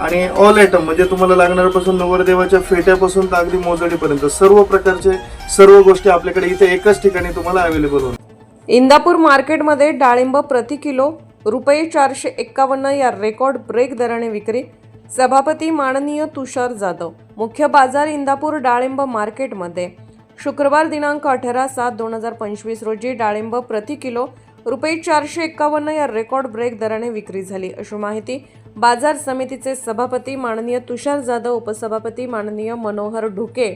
आणि all item म्हणजे तुम्हाला लागणाऱ्यापासून नवरदेवाच्या फेट्यापासून तर अगदी मोजडीपर्यंत सर्व प्रकारचे सर्व गोष्टी आपल्याकडे इथे एकाच ठिकाणी तुम्हाला अवेलेबल होणार. इंदापूर मार्केटमध्ये डाळिंब प्रति किलो रुपये चारशे एक्कावन्न या रेकॉर्ड ब्रेक दराने विक्री. सभापती माननीय तुषार जाधव मुख्य बाजार इंदापूर डाळिंब मार्केटमध्ये. शुक्रवार दिनांक अठरा सात दोन हजार पंचवीस रोजी डाळिंब प्रति किलो रुपये चारशे एक्कावन्न या रेकॉर्ड ब्रेक दराने विक्री झाली. अशी माहिती बाजार समितीचे सभापती माननीय तुषार जाधव उपसभापती माननीय मनोहर ढुके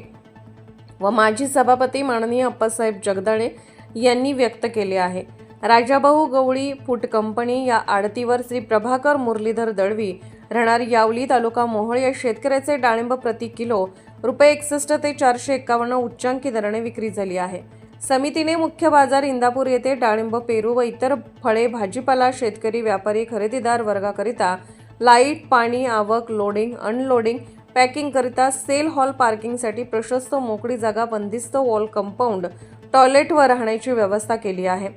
व माजी सभापती माननीय अप्पासाहेब जगदाळे यांनी व्यक्त केले आहे. राजाभाऊ गवळी फूट कंपनी या आडतीवर श्री प्रभाकर मुरलीधर दळवी राहणार यावली तालुका मोहोळ या शेतकऱ्याचे डाळिंब प्रति किलो रुपये एकसष्ट ते चारशे एक्कावन्न उच्चांकी दराने विक्री झाली आहे. समितीने मुख्य बाजार इंदापूर येथे डाळिंब पेरू व इतर फळे भाजीपाला शेतकरी व्यापारी खरेदीदार वर्गाकरिता लाइट पाणी आवक लोडिंग अनलोडिंग पॅकिंगकरिता सेल हॉल पार्किंगसाठी प्रशस्त मोकळी जागा बंदिस्त वॉल कंपाऊंड टॉयलेटवर राहण्याची व्यवस्था केली आहे.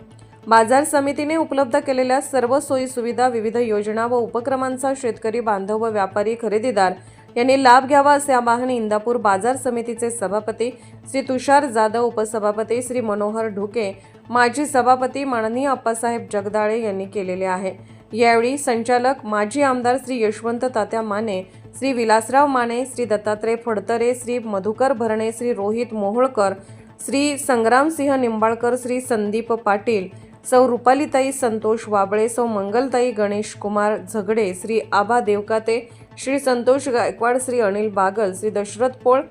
बाजार समितीने उपलब्ध केलेल्या सर्व सोयी सुविधा विविध योजना व उपक्रमांचा शेतकरी बांधव व व्यापारी खरेदीदार यांनी लाभ घ्यावा असे आवाहन इंदापूर बाजार समितीचे सभापती श्री तुषार जाधव उपसभापती श्री मनोहर ढुके माजी सभापती माननीय अप्पासाहेब जगदाळे यांनी केलेले आहे. यावेळी संचालक माजी आमदार श्री यशवंत तात्या माने श्री विलासराव माने श्री दत्तात्रय फडतरे श्री मधुकर भरणे श्री रोहित मोहोळकर श्री संग्रामसिंह निंबाळकर श्री संदीप पाटील सौ रुपालीताई संतोष वाबळे सौ मंगलताई गणेश कुमार झगडे श्री आबा देवकाते श्री संतोष गायकवाड श्री अनिल बागल श्री दशरथ पोळ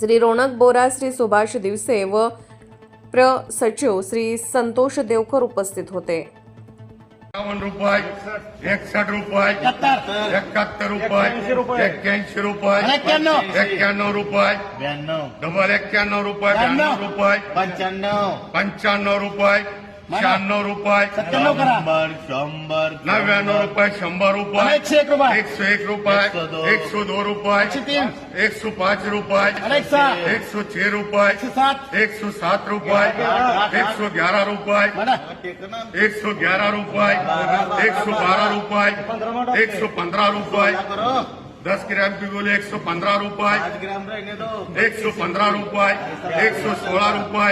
श्री रोनक बोरा श्री सुभाष दिवसे व प्र सचिव श्री संतोष देवकर उपस्थित होते. एकावन्न रुपये एकसठ रुपये एकाहत्तर. रुपये एक्क्याऐंशी रुपये. एक्क्याण्णव. रुपये. ब्याण्णव. डबल एक्क्याण्णव रुपये ब्याण्णव. रुपये. पंच्याण्णव. पंच्याण्णव रुपये. शहाण्णव रुपये. शंभर शंभर नव्याण्णव रुपये शंभर रुपये. एकशे एक रुपये. एकशे एक रुपये. एकशे दो. एकशे दो रुपये. एकशे तीन. एकशे पाच रुपये. एक. एकशे छह रुपये. एकशे सात. एकशे सात रुपये. एकशे ग्यारह रुपये. म्हणा एक सौ ग्यारह रुपए एक सौ बारह रुपए एक सौ पंद्रह रुपए दस ग्राम की गोली एक सौ पंद्रह रुपए एक सौ पंद्रह रुपए एक सौ सोलह रुपए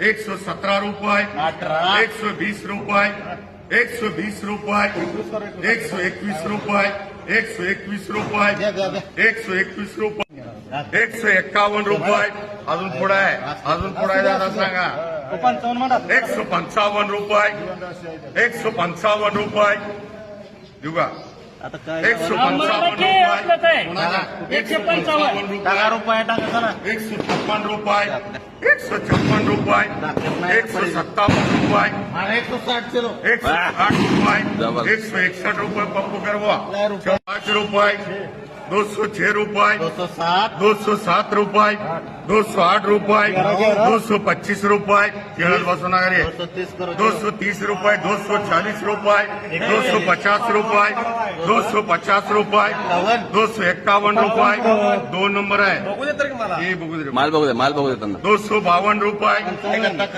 एक सौ सत्रह रुपए अठारह. एक सौ बीस रुपए एक सौ बीस रुपए एक सौ इक्कीस रुपए एक सौ इक्कीस रुपए एक सौ एकवीस रुपये एक सौ एक्कावन्न रुपये अजून पुढे आहे अजून पुढे आहे दादा सांगा एक सौ पंचावन्न रुपये एक सौ पंचावन्न रुपये देऊ का आता काय एक सौ पंचावन्न रुपये एकशे एकशे पंचावन्न रुपये रुपये टाका चला एक सौ छप्पन रुपये एक सौ छप्पन रुपये एक सौ सत्तावन रुपये मारा एक सौ साठ चलो एक सौ आठ दो सौ छह रुपये दो सौ सात दो सौ सात रुपये दो सौ आठ रुपये दो सौ पच्चीस रुपये केरल बसवनगर दो सौ तीस करो दो सौ तीस रुपये दो सौ चालीस रुपये दो सौ पचास रुपये दो सौ पचास रुपये दो सौ इक्यावन रुपये दो नंबर है. माल बघू दे माल बघू दे दो सौ बावन रुपये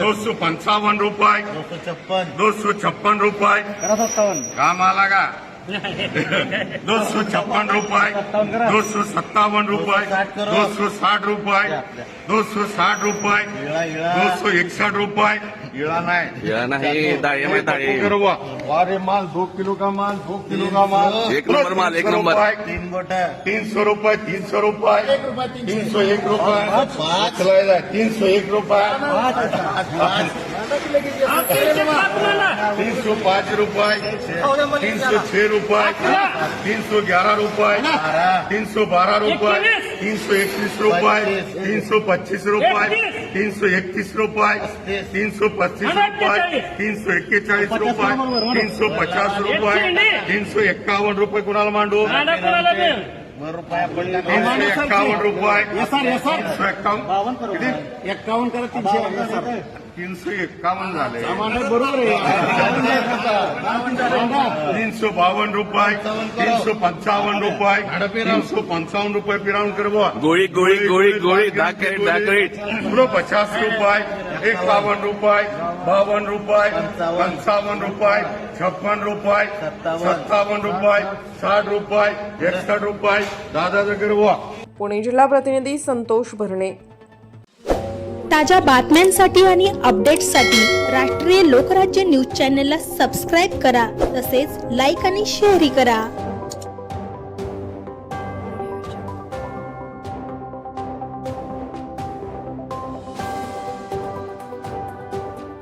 दो सौ पंचावन रुपये दो सौ छप्पन दो सौ छप्पन रुपये काम आला का दो सौ छप्पन रुपये दो सौ सत्तावन रुपये दो सौ साठ रुपये दो सौ साठ रुपये दो सौ इकसठ रुपये। नाही नाही करवा अरे माल दो किलो का माल दो किलो का माल। एक नंबर माल, एक नंबर. तीन गोट। तीन सौ रुपये तीन सौ रुपये। तीन सौ। एक रुपये। तीन सौ एक रुपये। तीन सौ पाँच रुपये तीन सौ छह रुपये तीन सौ ग्यारह रुपये तीन सौ बारह रुपये तीन सौ इक्कीस रुपये तीन सौ पच्चीस रुपये तीन सौ इकतीस रुपये तीन सौ पस्तीस रुपये तीन सौ एक्केचाळीस रुपये तीन सौ पचास रुपये तीन सौ एक्कावन्न रुपये कुणाला मांडू वर रुपया पडला तीनशे एक्कावन्न रुपये तीनशे एक्कावन्न किती? एक्कावन्न करा तीनशे तीनशे एक्कावन्न झाले बरोबर तीन सौ बावन रुपये तीन सौ पंचावन्न रुपये तीन सौ पंचावन्न रुपये पिरावून कर बुवा गोळी गोळी गोळी गोळी दहा कॅरेट दहा कॅरेट पुरो पचास रुपये एकावन्न रुपये बावन्न रुपये पंचावन्न. रुपये छप्पन रुपये सत्तावन्न. रुपये साठ रुपये एकसठ रुपये. दादा पुणे जिल्हा प्रतिनिधी संतोष भरणे. ताज्या बातम्यांसाठी आणि अपडेट्ससाठी राष्ट्रीय लोकराज्य न्यूज चॅनलला सबस्क्राईब करा तसेच लाईक आणि शेअरही करा.